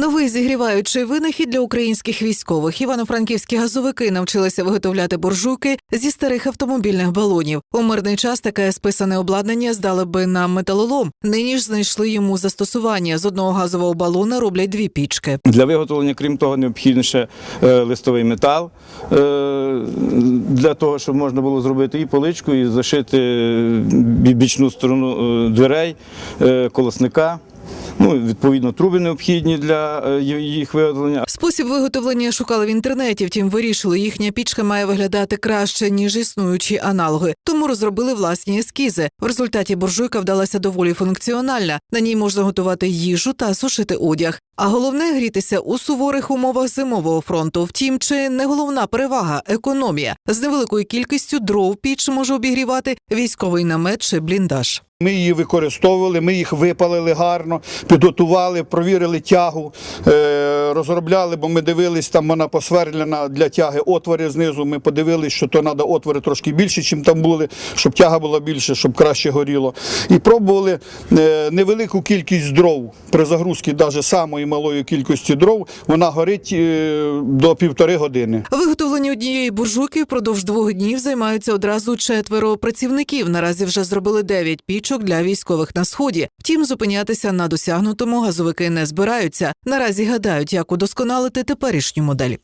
Новий зігріваючий винахід для українських військових. Івано-франківські газовики навчилися виготовляти буржуйки зі старих автомобільних балонів. У мирний час таке списане обладнання здали би на металолом. Нині ж знайшли йому застосування. З одного газового балона роблять дві пічки. Для виготовлення, крім того, необхідний ще е, листовий метал е, для того, щоб можна було зробити і поличку, і зашити бічну сторону е, дверей, е, колосника. Ну, відповідно, труби необхідні для е, їх виготовлення. Спосіб виготовлення шукали в інтернеті. Втім, вирішили, їхня пічка має виглядати краще ніж існуючі аналоги. Тому розробили власні ескізи. В результаті буржуйка вдалася доволі функціональна. На ній можна готувати їжу та сушити одяг. А головне грітися у суворих умовах зимового фронту. Втім, чи не головна перевага економія з невеликою кількістю дров піч може обігрівати військовий намет чи бліндаж. Ми її використовували, ми їх випалили гарно, підготували, провірили тягу, е, розробляли, бо ми дивились, там вона посверлена для тяги отвори знизу. Ми подивились, що то треба отвори трошки більше, ніж там були, щоб тяга була більше, щоб краще горіло. І пробували е, невелику кількість дров при загрузці, навіть самої малої кількості дров, вона горить е, до півтори години. Виготовлення однієї буржуйки впродовж двох днів займаються одразу четверо працівників. Наразі вже зробили дев'ять пічок для військових на сході. Втім, зупинятися на досягнутому газовики не збираються. Наразі гадають, як удосконалити теперішню модель.